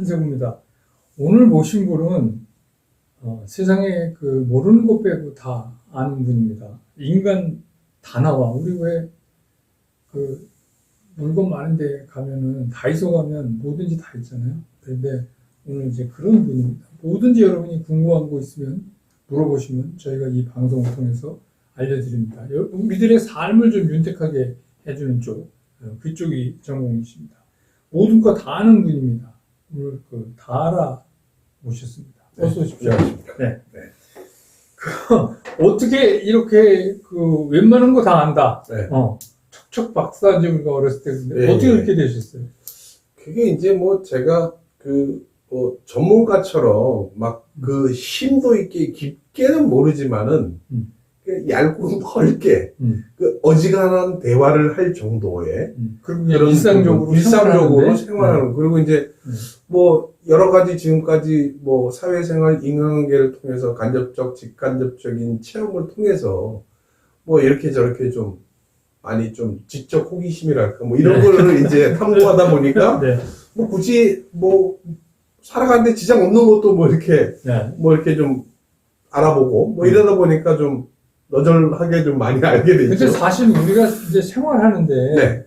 한세구입니다. 오늘 모신 분은 어, 세상에 그 모르는 것 빼고 다 아는 분입니다. 인간 다 나와. 우리 왜 그 물건 많은데 가면은 다이소 가면 뭐든지 다 있잖아요. 그런데 오늘 이제 그런 분입니다. 뭐든지 여러분이 궁금한 거 있으면 물어보시면 저희가 이 방송을 통해서 알려드립니다. 여- 우리들의 삶을 좀 윤택하게 해주는 쪽 어, 그쪽이 전공이십니다. 모든 거 다 아는 분입니다. 오늘 그 다알아 모셨습니다. 어서 오십시오. 안녕하십니까. 네. 어떻게 이렇게 그 웬만한 거 다 안다. 네. 어. 척척 우리가 어렸을 때 근데 네. 어떻게 그렇게 되셨어요? 그게 이제 뭐 제가 그, 뭐 전문가처럼 막 그 심도 있게 깊게는 모르지만은 음. 그 얇고 넓게 음. 그 어지간한 대화를 할 정도의 그냥 그런 일상적으로 일상적으로? 생활하는 그리고 이제 음. 뭐 여러 가지 지금까지 뭐 사회생활 인간관계를 통해서 간접적 직간접적인 체험을 통해서 뭐 이렇게 저렇게 좀 많이 좀 지적 호기심이랄까 뭐 이런 거를 이제 탐구하다 보니까 네. 뭐 굳이 뭐 살아가는데 지장 없는 것도 뭐 이렇게 네. 뭐 이렇게 좀 알아보고 뭐 이러다 보니까 좀 너절하게 좀 많이 알게 근데 되죠. 사실 우리가 이제 생활하는데 네,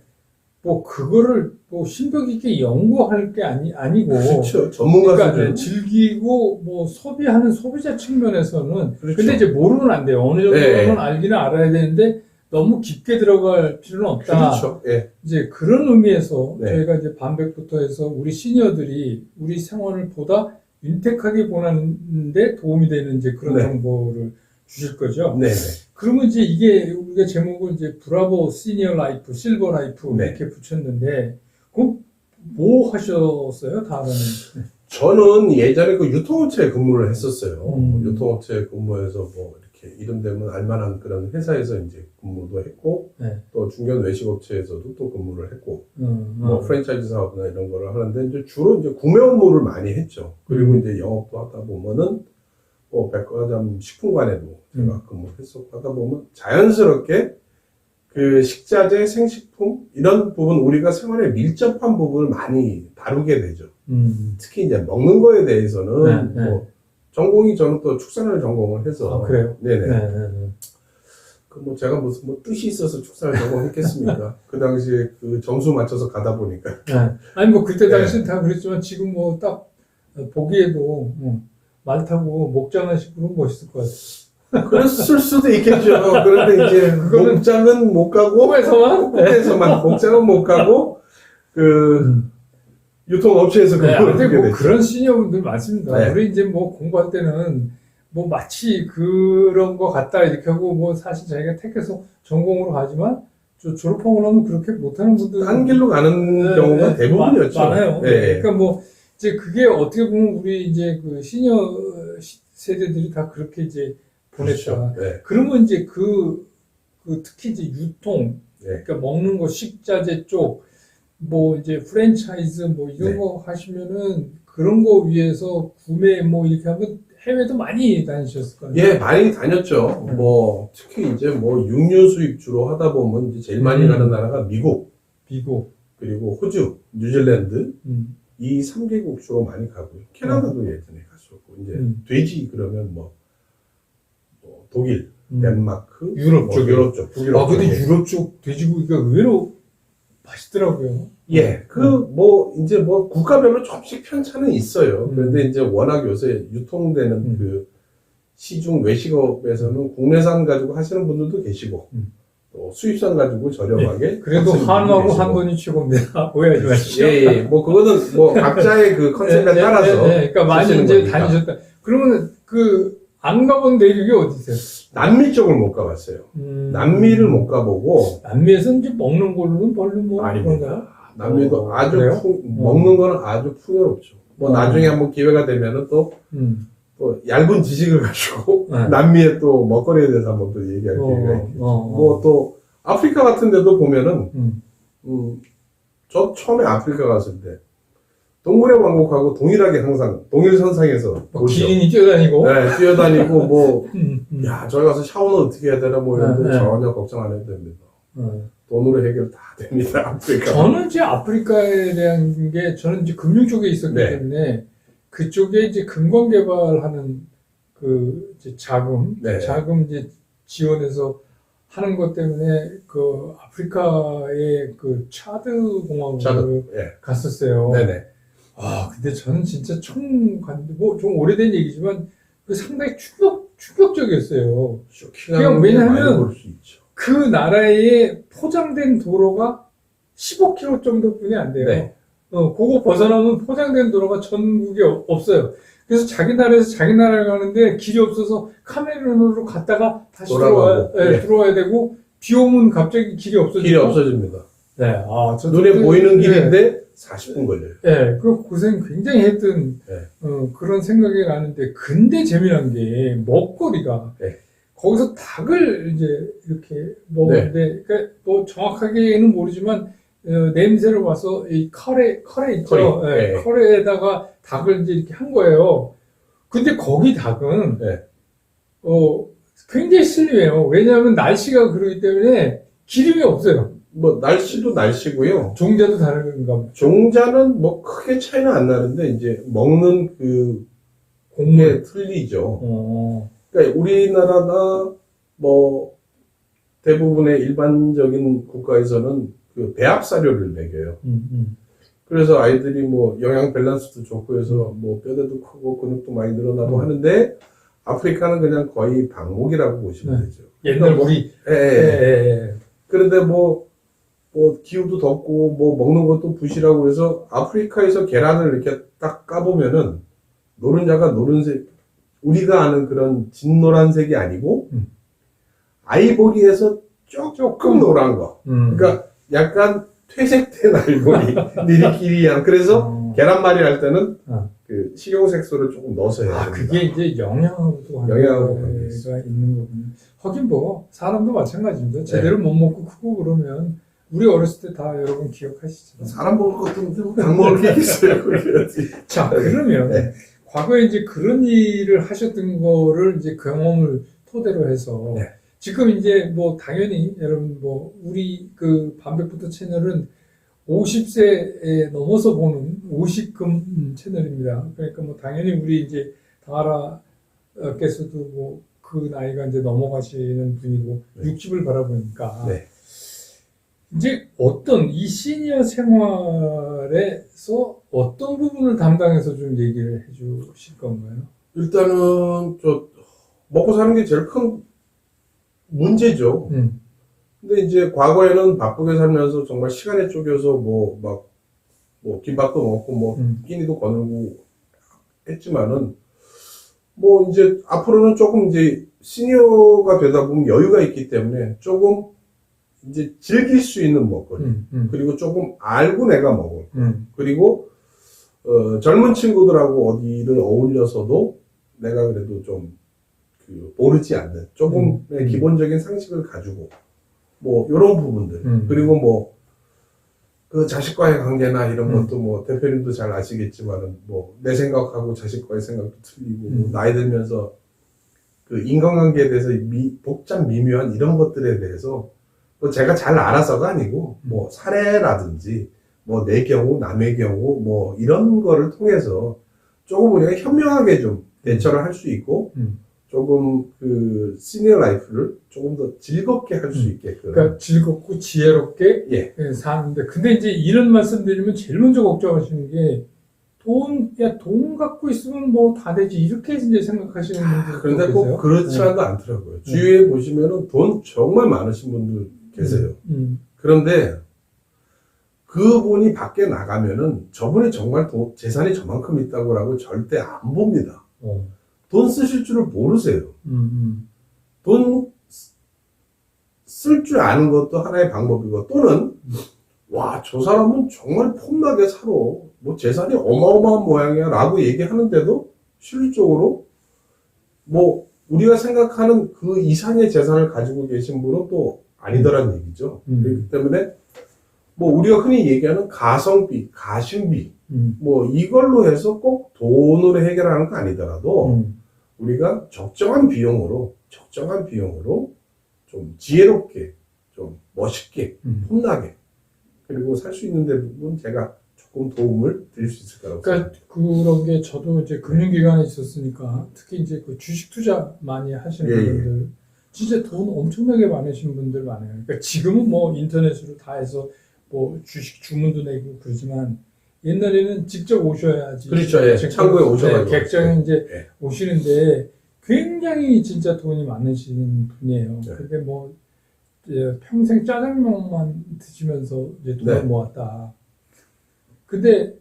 뭐 그거를 뭐 심도 깊게 연구할 게 아니 아니고 그렇죠. 전문가 그러니까 수준. 즐기고 뭐 소비하는 소비자 측면에서는 그렇죠. 근데 이제 모르면 안 돼요. 어느 정도는 네. 알기는 알아야 되는데 너무 깊게 들어갈 필요는 없다. 그렇죠. 예. 이제 그런 의미에서 네. 저희가 이제 반백부터 해서 우리 시니어들이 우리 생활을 보다 윤택하게 보는데 도움이 되는 이제 그런 네. 정보를 주실 거죠. 네, 네. 그러면 이제 이게 우리가 제목을 이제 브라보 시니어 라이프, 실버 라이프 네. 이렇게 붙였는데 그럼 뭐 하셨어요? 다음에는 저는 예전에 그 유통업체에 근무를 했었어요. 음. 유통업체에 근무해서 뭐 이렇게 이름 되면 알만한 그런 회사에서 이제 근무도 했고, 네. 또 중견 외식업체에서도 또 근무를 했고, 음, 뭐 어. 프랜차이즈 사업이나 이런 거를 하는데 이제 주로 이제 구매 업무를 많이 했죠. 그리고 음. 이제 영업도 하다 보면은 뭐 백화점 식품관에도 제가 음. 근무를 했었고 하다 보면 자연스럽게 그 식자재, 생식품 이런 부분 우리가 생활에 밀접한 부분을 많이 다루게 되죠. 음. 특히 이제 먹는 거에 대해서는 네, 네. 뭐 전공이 저는 또 축산을 전공을 해서 아, 그래요? 네네. 네, 네, 네. 그뭐 제가 무슨 뭐 뜻이 있어서 축산을 전공했겠습니까? 그 당시에 그 점수 맞춰서 가다 보니까 네. 아니 뭐 그때 네. 당시 다 그랬지만 지금 뭐 딱 보기에도 음, 말 타고 목장하시고 그러면 멋있을 것 같아요. 그랬을 수도 있겠죠. 그런데 이제 목장은 못 가고 꿈에서만? 네. 꿈에서만 목장은 못 가고 그 음. 유통업체에서 네, 근데 하게 뭐. 그런 시니어분들 많습니다. 네. 우리 이제 뭐 공부할 때는 뭐 마치 그런 거 같다 이렇게 하고 뭐 사실 자기가 택해서 전공으로 가지만 저 졸업하고 나면 그렇게 못하는 분들 딴 길로 가는 네, 경우가 네, 대부분이었죠. 많- 많아요. 네. 그러니까 뭐 이제 그게 어떻게 보면 우리 이제 그 시니어 시- 세대들이 다 그렇게 이제 보냈다. 그렇죠. 네. 그러면 이제 그, 그 특히 이제 유통, 네. 그러니까 먹는 거 식자재 쪽, 뭐 이제 프랜차이즈 뭐 이런 네. 거 하시면은 그런 거 위해서 구매 뭐 이렇게 하면 해외도 많이 다니셨을 거예요. 예, 많이 다녔죠. 네. 뭐 특히 이제 뭐 육류 수입 주로 하다 보면 이제 제일 많이 음. 가는 나라가 미국 미국. 그리고 호주, 뉴질랜드 음. 이 3개국 주로 많이 가고요. 캐나다도 예전에 갔었고 이제 음. 돼지 그러면 뭐, 뭐 독일, 음. 덴마크, 유럽 뭐. 유럽 쪽, 북유럽 아, 근데. 유럽 쪽 돼지고기가 의외로 맛있더라고요. 예, 그 음. 뭐 이제 뭐 국가별로 조금씩 편차는 있어요. 음. 그런데 이제 워낙 요새 유통되는 음. 그 시중 외식업에서는 국내산 가지고 하시는 분들도 계시고 음. 또 수입산 가지고 저렴하게 그래도 하시는 분들도 한우하고 계시고. 한돈이 최고입니다. 오해하지 마시죠. 예, 예, 뭐 그거는 뭐 각자의 그 컨셉에 네, 네, 따라서 네, 네. 그러니까 많이 이제 거니까. 다니셨다. 그러면 그 안 가본 대륙이 어디세요? 남미 쪽을 못 가봤어요. 음. 남미를 못 가보고 남미에서 이제 먹는 걸로는 별로 뭐? 아닙니다. 남미도 어, 아주 그래요? 풍- 먹는 거는 아주 풍요롭죠. 뭐 어. 나중에 한번 기회가 되면은 또 음. 또 얇은 지식을 가지고 네. 남미의 또 먹거리에 대해서 한번 또 얘기할 어, 기회가 있겠죠. 어, 어. 뭐또 아프리카 같은 데도 보면은 음. 음, 저 처음에 아프리카 갔을 때 동물의 왕국하고 동일하게 항상 동일 선상에서 뭐 보죠. 기린이 뛰어다니고. 네, 뛰어다니고 뭐 음, 음. 야, 저기 가서 샤워는 어떻게 해야 되나 뭐 이런데 네, 네. 전혀 걱정 안 해도 됩니다. 어. 돈으로 해결 다 됩니다. 아프리카. 저는 이제 아프리카에 대한 게 저는 이제 금융 쪽에 있었기 네. 때문에 그쪽에 이제 금광 개발하는 그 자금, 네. 자금 이제 지원해서 하는 것 때문에 그 아프리카의 그 차드 공항을 저도 예. 갔었어요. 네네. 아, 근데 저는 진짜 총 갔는데 뭐 좀 오래된 얘기지만 그 상당히 충격 충격적이었어요. 그냥 왜냐하면. 그 나라에 포장된 도로가 15km 정도뿐이 안 돼요. 네. 어, 그거 벗어나면 포장된 도로가 전국에 없- 없어요. 그래서 자기 나라에서 자기 나라에 가는데 길이 없어서 카메룬으로 갔다가 다시 돌아가고. 예, 네. 들어와야 되고 비 오면 갑자기 길이 없어지고 길이 없어집니다. 네, 아, 저 눈에 보이는 네. 길인데 40분 걸려요. 예, 그 고생 굉장히 했던 네. 어, 그런 생각이 나는데 근데 재미난 게 먹거리가 네. 거기서 닭을 이제 이렇게 먹는데 그러니까 뭐 정확하게는 모르지만 어, 냄새를 와서 이 카레 카레 있죠, 커리, 예, 네. 카레에다가 닭을 이제 이렇게 한 거예요. 근데 거기 닭은 네. 어 굉장히 슬림해요. 왜냐하면 날씨가 그러기 때문에 기름이 없어요. 뭐 날씨도 날씨고요. 종자도 다른가 봐. 종자는 뭐 크게 차이는 안 나는데 이제 먹는 그 곡물. 게 틀리죠. 어. 그러니까 우리나라나 뭐 대부분의 일반적인 국가에서는 그 배합 사료를 먹여요. 음, 음. 그래서 아이들이 뭐 영양 밸런스도 좋고 해서 뭐 뼈대도 크고 근육도 많이 늘어나고 음. 하는데 아프리카는 그냥 거의 방목이라고 보시면 네. 되죠. 옛날 우리 예, 예, 예. 예, 예. 그런데 뭐, 뭐, 기후도 덥고, 뭐, 먹는 것도 부실하고 해서 아프리카에서 계란을 이렇게 딱 까보면은 노른자가 노른색, 우리가 아는 그런 진노란색이 아니고, 음. 아이보리에서 조금 노란 거. 음. 그러니까 약간 퇴색된 아이보리, 느리끼리한. 그래서 어. 계란말이 할 때는 어. 그 식용색소를 조금 넣어서 해야 아, 됩니다. 그게 이제 영양하고도 영양하고 관계가. 있는 거군요. 하긴 뭐 사람도 마찬가지입니다. 제대로 못 먹고 크고 그러면 우리 어렸을 때 다 여러분 기억하시잖아요. 사람 먹을 것도 없는데 뭐닭 먹을 게 있어요. 자, 그러면 네. 과거에 이제 그런 일을 하셨던 거를 이제 경험을 토대로 해서 네. 지금 이제 뭐 당연히 여러분 뭐 우리 그 반백부터 채널은 50세에 넘어서 보는 50금 채널입니다. 그러니까 뭐 당연히 우리 이제 당하라께서도 뭐 그 나이가 이제 넘어가시는 분이고 네. 60을 바라보니까 네. 이제 어떤 이 시니어 생활에서 어떤 부분을 담당해서 좀 얘기를 해주실 건가요? 일단은 저 먹고 사는 게 제일 큰 문제죠. 음, 근데 이제 과거에는 바쁘게 살면서 정말 시간에 쪼개서 뭐 막 뭐 김밥도 먹고 뭐 음, 끼니도 거늘고 했지만은 뭐 이제 앞으로는 조금 이제 시니어가 되다 보면 여유가 있기 때문에 조금 이제 즐길 수 있는 먹거리. 음, 음, 그리고 조금 알고 내가 먹을 음, 그리고 어, 젊은 친구들하고 어디를 어울려서도 내가 그래도 좀 그, 모르지 않는 조금의 음. 기본적인 상식을 가지고 뭐 이런 부분들 음. 그리고 뭐 그 자식과의 관계나 이런 음. 것도 뭐 대표님도 잘 아시겠지만은 뭐 내 생각하고 자식과의 생각도 틀리고 음. 나이 들면서 그 인간관계에 대해서 미, 복잡 미묘한 이런 것들에 대해서 뭐 제가 잘 알아서가 아니고 뭐 사례라든지 뭐 내 경우 남의 경우 뭐 이런 거를 통해서 조금 우리가 현명하게 좀 대처를 할 수 있고 음. 조금 그 시니어 라이프를 조금 더 즐겁게 할수 음. 있게끔 그러니까 즐겁고 지혜롭게 예. 예, 사는데 근데 이제 이런 말씀 드리면 제일 먼저 걱정하시는 게 돈, 야, 돈 갖고 있으면 뭐 다 되지. 이렇게 이제 생각하시는 분들. 그런데 꼭 그렇지만도 않더라고요. 주위에 보시면은 돈 정말 많으신 분들 계세요. 음, 그런데 그분이 밖에 나가면은 저분이 정말 돈- 재산이 저만큼 있다고라고 절대 안 봅니다. 어, 돈 쓰실 줄을 모르세요. 음, 음, 돈쓸 줄 아는 것도 하나의 방법이고 또는 와저 사람은 정말 폼나게 살아 뭐 재산이 어마어마한 모양이야 라고 얘기하는데도 실질적으로 뭐 우리가 생각하는 그 이상의 재산을 가지고 계신 분은 또 아니더란 얘기죠 음. 그렇기 때문에 뭐 우리가 흔히 얘기하는 가성비 가심비 음, 뭐 이걸로 해서 꼭 돈으로 해결하는 거 아니더라도 음, 우리가 적정한 비용으로 적정한 비용으로 좀 지혜롭게 좀 멋있게, 음. 폼나게, 그리고 살 수 있는 대부분 제가 조금 도움을 드릴 수 있을 거라고 그러니까 그런 게 저도 이제 금융기관에 있었으니까 특히 이제 그 주식 투자 많이 하시는 예, 예. 분들 진짜 돈 엄청나게 많으신 분들 많아요. 그러니까 지금은 뭐 인터넷으로 다 해서 뭐 주식 주문도 내고 그러지만 옛날에는 직접 오셔야지. 그렇죠. 예. 창구에 오셔가지고. 네, 객장에 이제 예. 오시는데 굉장히 진짜 돈이 많으신 분이에요. 네. 그게 뭐 이제 평생 짜장면만 드시면서 이제 돈을 네. 모았다. 근데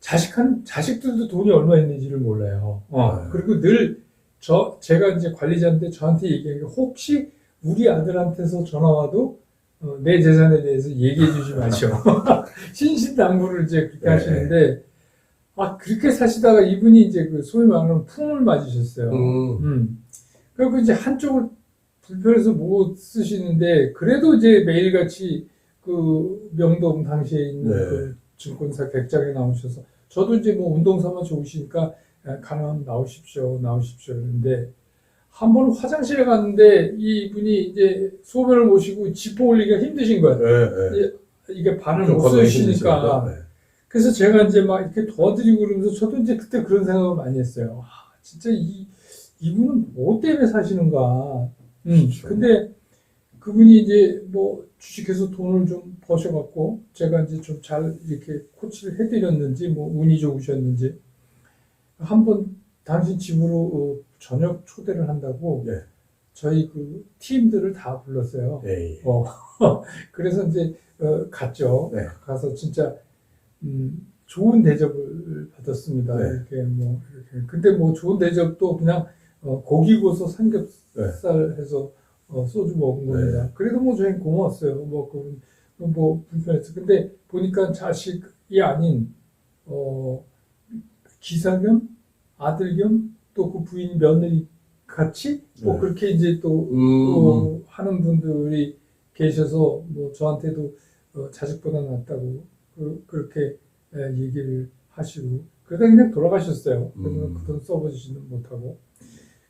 자식한 자식들도 돈이 얼마 있는지를 몰라요. 어, 네. 그리고 늘 저 제가 이제 관리자인데 저한테 얘기한 게 혹시 우리 아들한테서 전화 와도 어, 내 재산에 대해서 얘기해 주지 마시오. 신신당부를 이제 그렇게 네. 하시는데 아 그렇게 사시다가 이분이 이제 그 소위 말하는 풍을 맞으셨어요. 음. 음. 그리고 이제 한쪽을 불편해서 못 쓰시는데 그래도 이제 매일같이 그 명동 당시에 있는 네. 그 증권사 객장에 나오셔서 저도 이제 뭐 운동 삼아 좋으시니까 야, 가능하면 나오십시오 나오십시오 그런데 한 번 화장실에 갔는데 이분이 이제 소변을 모시고 지퍼 올리기가 힘드신 거예요. 예, 예. 이게 좀못 쓰시니까. 네. 그래서 제가 이제 막 이렇게 도와드리고 그러면서 저도 이제 그때 그런 생각을 많이 했어요. 아, 진짜 이, 이분은 뭐 때문에 사시는가. 음, 그렇죠. 근데 그분이 이제 뭐 주식해서 돈을 좀 버셔갖고 제가 이제 좀 잘 이렇게 코치를 해드렸는지 뭐 운이 좋으셨는지 한번 당신 집으로 어, 저녁 초대를 한다고 네. 저희 그 팀들을 다 불렀어요. 예, 예. 어, 그래서 이제 어, 갔죠. 네. 가서 진짜 음, 좋은 대접을 받았습니다. 네. 이렇게 뭐 이렇게. 근데 뭐 좋은 대접도 그냥 어, 고기 구워서 삼겹살 해서 어, 소주 먹은 겁니다. 네. 그래도 뭐 저희 고마웠어요. 뭐 그분 뭐 불편했어. 근데 보니까 자식이 아닌 어, 기사 겸 아들 겸 또 그 부인 며느리 같이 뭐 네. 그렇게 이제 또 음. 또 하는 분들이 계셔서 뭐 저한테도 어, 자식보다 낫다고 그, 그렇게 에, 얘기를 하시고 그러다 그냥 돌아가셨어요. 음. 그돈 써보지는 못하고.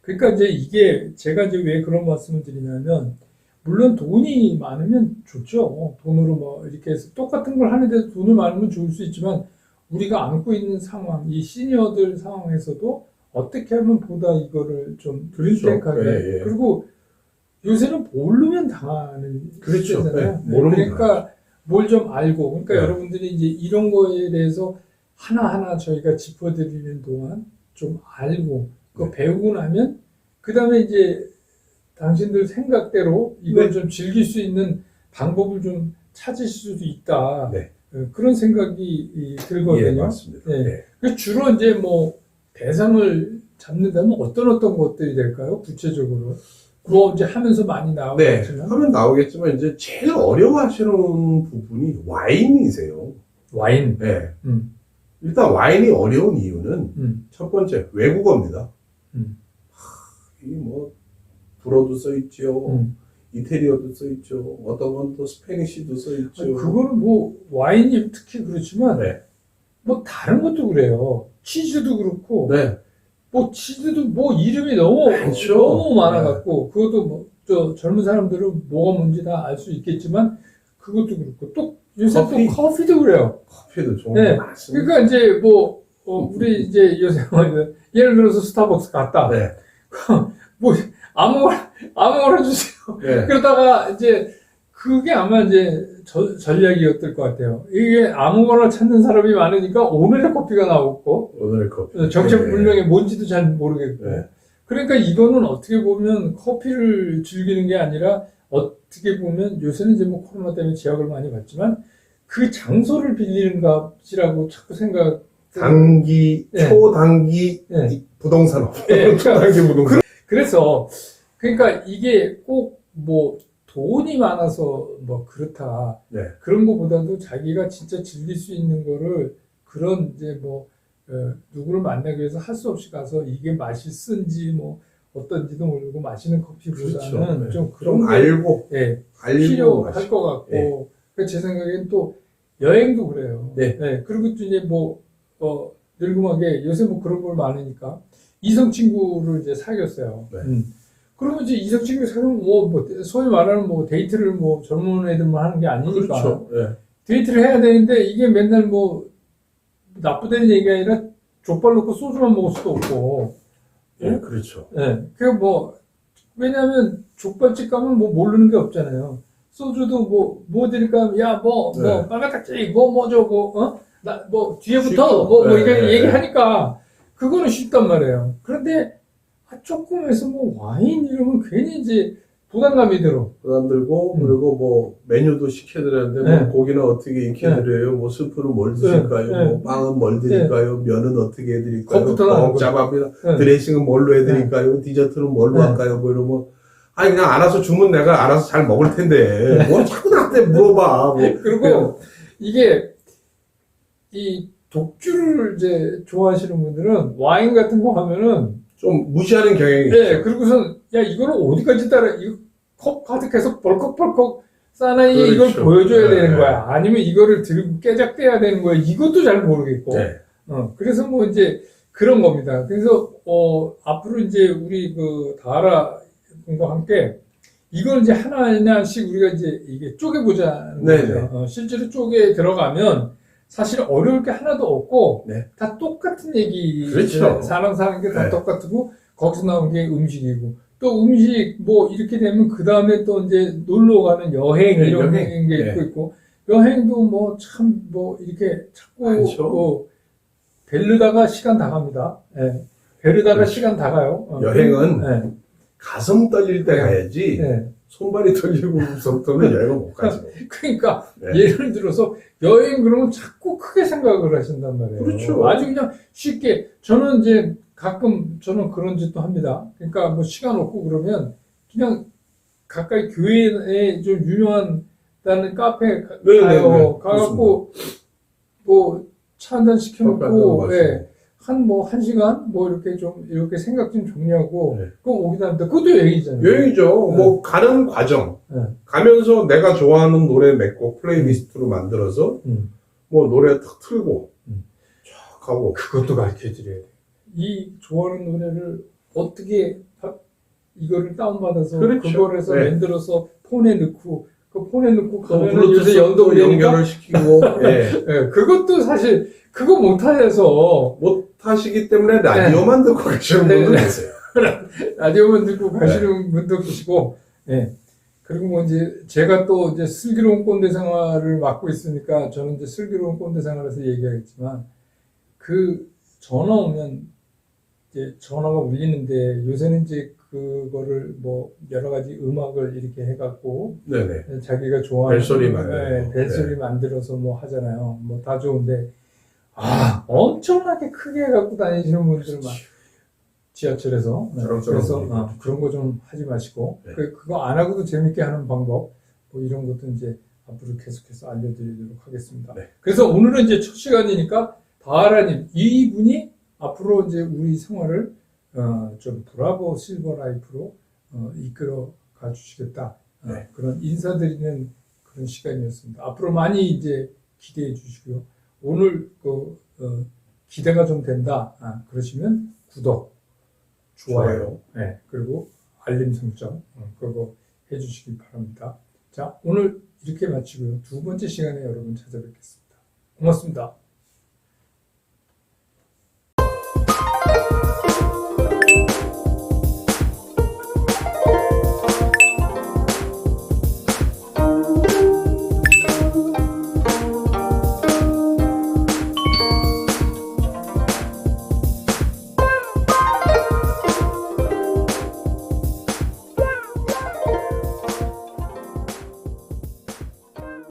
그러니까 이제 이게 제가 이제 왜 그런 말씀을 드리냐면 물론 돈이 많으면 좋죠. 돈으로 뭐 이렇게 해서 똑같은 걸 하는데도 돈이 많으면 좋을 수 있지만 우리가 안고 있는 상황, 이 시니어들 상황에서도 어떻게 하면 보다 이거를 좀 그렇죠. 든든하게 예, 예. 그리고 요새는 모르면 당하는 그렇죠. 시대잖아요. 네, 모르면 그러니까 뭘 좀 알고 그러니까 네. 여러분들이 이제 이런 거에 대해서 하나하나 저희가 짚어드리는 동안 좀 알고 그 네. 배우고 나면 그 다음에 이제 당신들 생각대로 이걸 네. 좀 즐길 수 있는 방법을 좀 찾을 수도 있다. 네. 어, 그런 생각이 이, 들거든요. 예, 맞습니다. 네. 예. 그 주로 이제 뭐 대상을 잡는다면 어떤 어떤 것들이 될까요? 구체적으로. 뭐 이제 하면서 많이 네, 나오겠지만 하면 나오겠지만 이제 제일 어려워하시는 부분이 와인이세요. 와인. 네. 음, 일단 와인이 어려운 이유는 음, 첫 번째 외국어입니다. 음. 이게 뭐 불어도 써 있죠, 음. 이태리어도 써 있죠, 어떤 건 또 스페니쉬도 써 있죠. 아니, 그거는 뭐 와인이 특히 그렇지만 네, 뭐 다른 것도 그래요. 치즈도 그렇고 네, 뭐 치즈도 뭐 이름이 너무 많죠. 너무 많아갖고 그것도 뭐 저 젊은 사람들은 뭐가 뭔지 다 알 수 있겠지만 그것도 그렇고 또 요새 커피. 또 커피도 그래요. 커피도 좋은 네. 거 많습니다. 그러니까 이제 뭐 어, 우리 이제 요새 뭐 예를 들어서 스타벅스 갔다. 네, 뭐 아무거나 아무거나 주세요. 네, 그러다가 이제 그게 아마 이제 저- 전략이었을 것 같아요. 이게 아무거나 찾는 사람이 많으니까 오늘의 커피가 나오고 오늘의 커피. 어, 정체불명의 뭔지도 잘 모르겠고. 네. 그러니까 이거는 어떻게 보면 커피를 즐기는 게 아니라 어떻게 보면 요새는 이제 뭐 코로나 때문에 제약을 많이 받지만 그 장소를 빌리는 값이라고 자꾸 생각. 단기, 네. 초단기 네. 이- 부동산업. 네. 초단기 부동산. 그래서 그러니까 이게 꼭뭐 돈이 많아서 뭐 그렇다 네. 그런 것보다도 자기가 진짜 즐길 수 있는 거를 그런 이제 뭐 어, 누구를 만나기 위해서 할 수 없이 가서 이게 맛있은지 뭐 어떤지도 모르고 마시는 커피보다는 그렇죠. 네. 좀 그런 좀게 알고, 예, 알고 필요할 마시- 것 같고 예. 그제 생각엔 또 여행도 그래요. 네. 그리고 또 이제 뭐 어, 늙음하게 요새 뭐 그런 걸 많으니까 이성 친구를 이제 사귀었어요. 네. 음. 그러면 이제 이성적인 사람 뭐, 뭐 소위 말하는 뭐 데이트를 뭐 젊은 애들만 하는 게 아니니까 그렇죠. 예. 데이트를 해야 되는데 이게 맨날 뭐 나쁘다는 얘기가 아니라 족발 넣고 소주만 먹을 수도 없고 예, 그렇죠. 예. 그뭐 왜냐하면 족발집 가면 뭐 모르는 게 없잖아요. 소주도 뭐, 뭐 드릴까? 야, 뭐, 뭐, 네. 빨간딱지, 뭐, 뭐, 저거, 어? 나, 뭐, 뒤에부터, 쉽죠. 뭐, 뭐, 네, 이렇게 네, 얘기하니까, 그거는 쉽단 말이에요. 그런데, 아, 조금 해서 뭐, 와인 이러면 괜히 이제 부담감이 들어. 부담 들고 음. 그리고 뭐 메뉴도 시켜야 되는데 네. 뭐 고기는 어떻게 익혀드려요? 뭐 스프는 뭘 드실까요? 네. 뭐 빵은 뭘 드릴까요? 면은 어떻게 해드릴까요? 나오는 볶잡밥이나 네. 드레싱은 뭘로 해드릴까요? 디저트는 뭘로 네. 할까요? 뭐 이러면 아니 그냥 알아서 주문 내가 알아서 잘 먹을 텐데 뭘 자꾸 나한테 물어봐 뭐 그리고, 이게, 이 독주를 이제 좋아하시는 분들은 와인 같은 거 하면은, 좀 무시하는 경향이 예, 있죠. 그리고선, 야, 이거를 어디까지 따라, 이거 컵 가득해서 벌컥벌컥 사나이 에 이걸 그렇죠. 보여줘야 네. 되는 거야. 아니면 이거를 들고 깨작대야 되는 거야. 이것도 잘 모르겠고. 네. 어, 그래서 뭐 이제 그런 겁니다. 그래서, 어, 앞으로 이제 우리 그 다하라 분과 함께 이걸 이제 하나하나씩 우리가 이제 이게 쪼개보자는 네네. 거죠. 어, 실제로 쪼개 들어가면 사실 어려울 게 하나도 없고 네. 다 똑같은 얘기. 그렇죠. 사람 사는 게 다 네. 똑같고 거기서 나온 게 음식이고 또 음식 뭐 이렇게 되면 그 다음에 또 이제 놀러 가는 여행 네, 이런 여행. 게 네. 있고 있고 여행도 뭐 참뭐 이렇게 자꾸. 뭐 벨르다가 시간 다 갑니다. 예. 벨르다가 그렇죠. 시간 다 가요. 어, 여행은 예. 가슴 떨릴 때 네. 가야지 예. 손발이 떨리고서부터는 여행을 못 가지 뭐. 그러니까 네. 예를 들어서 여행 그러면 자꾸 크게 생각을 하신단 말이에요. 그렇죠. 아주 그냥 쉽게 저는 이제 가끔 저는 그런 짓도 합니다. 그러니까 뭐 시간 없고 그러면 그냥 가까이 교회에 좀 유명한 다는 카페 가- 네, 가요. 네, 네. 가갖고 뭐 차 한잔 커피 시켜놓고 한잔 예. 한 뭐 한 시간 뭐 이렇게 좀 이렇게 생각 좀 정리하고 네. 그거 오기도 합니다. 그것도 여행이잖아요. 여행이죠. 네. 뭐 가는 과정. 네. 가면서 내가 좋아하는 노래 몇 곡 플레이리스트로 만들어서 음. 뭐 노래 탁 틀고 음. 쫙 하고 그것도 가르쳐 드려야 돼. 이 좋아하는 노래를 어떻게 하- 이거를 다운받아서 그렇죠. 그걸 해서 네. 만들어서 폰에 넣고 그 폰에 넣고 또 가면은 요새 되니까 연결을 시키고 예. 예, 그것도 사실 그거 못하셔서 못 하시기 때문에 라디오만 듣고 계시는 네, 분들 네. 계세요. 라디오만 듣고 가시는 분도 계시고 예. 그리고 뭐 이제 제가 또 이제 슬기로운 꼰대 생활을 맡고 있으니까 저는 이제 슬기로운 꼰대 생활에서 얘기하겠지만 그 전화 오면 이제 전화가 울리는데 요새는 이제 그거를 뭐 여러 가지 음악을 이렇게 해갖고 네네. 자기가 좋아하는 벨소리 네, 만들고. 벨소리 만들어서 뭐 하잖아요. 뭐 다 좋은데 아 엄청나게 크게 해갖고 다니시는 분들 막 지하철에서 네, 그래서 어, 그런 거 좀 하지 마시고 네. 그, 그거 안 하고도 재밌게 하는 방법 뭐 이런 것도 이제 앞으로 계속해서 알려드리도록 하겠습니다. 네. 그래서 오늘은 이제 첫 시간이니까 다하라님 이분이 앞으로 이제 우리 생활을 어, 좀 브라보 실버 라이프로 어, 이끌어 가 주시겠다 어, 네. 그런 인사드리는 그런 시간이었습니다. 앞으로 많이 이제 기대해 주시고요. 오늘 그 어, 기대가 좀 된다 아, 그러시면 구독, 좋아요, 좋아요. 네, 그리고 알림 설정 어, 그거 해주시기 바랍니다. 자 오늘 이렇게 마치고요. 두 번째 시간에 여러분 찾아뵙겠습니다. 고맙습니다.